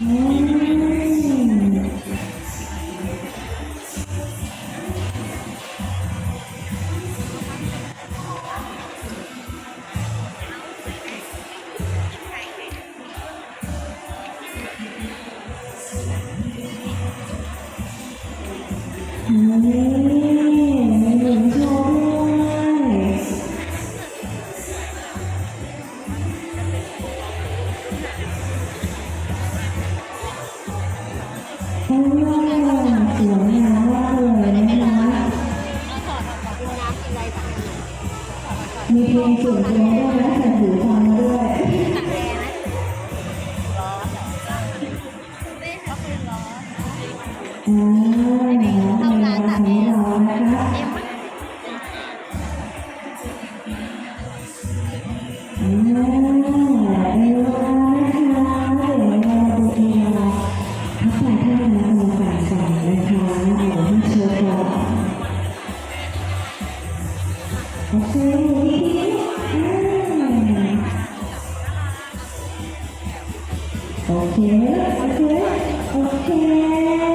อื โอ้ยสวยงามมากเลยนะคะมีเพลงส่วนตัวด้วยนะใส่หูฟังมาด้วยอ่าในร้านของเรานะคะอ่า โอเค โอเค โอเค